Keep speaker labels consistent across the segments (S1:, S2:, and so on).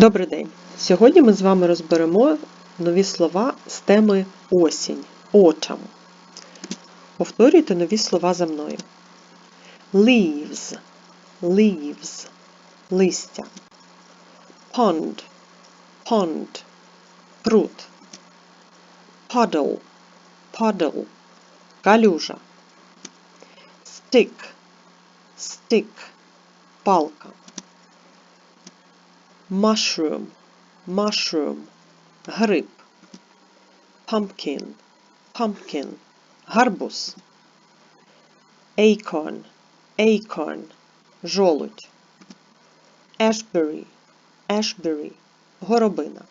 S1: Добрий день! Сьогодні ми з вами розберемо нові слова з теми осінь. Autumn. Повторюйте нові слова за мною. Leaves. Leaves. Листя. Pond. Pond. Пруд. Puddle. Puddle. Калюжа. Stick. Stick. Палка. mushroom, mushroom, гриб, pumpkin, pumpkin, гарбуз, acorn, acorn, жолудь, ashberry, ashberry, горобина,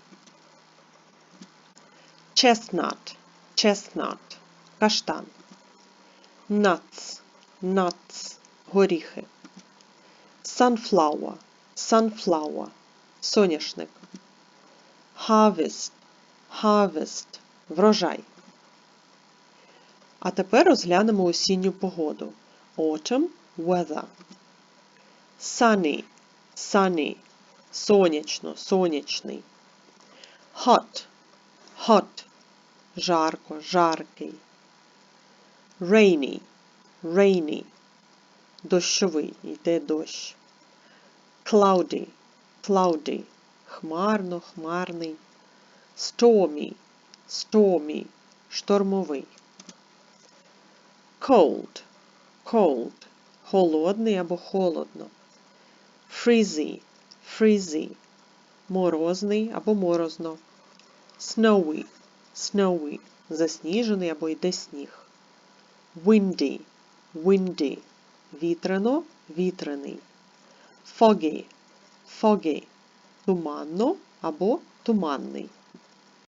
S1: chestnut, chestnut, каштан, nuts, nuts, горіхи, sunflower, sunflower, соняшник. Harvest, harvest, врожай. А тепер розглянемо осінню погоду. Autumn weather. Sunny, sunny, сонячно, сонячний. Hot, hot, жарко, жаркий. Rainy, rainy, дощовий, йде дощ. Cloudy, cloudy, хмарно, хмарний. Stormy, stormy, штормовий. Cold, cold, холодний або холодно. Frizzy, frizzy, морозний або морозно. Snowy, snowy, засніжений або йде сніг. Windy, windy, вітряно, вітряний. Foggy, foggy, туманно або туманний.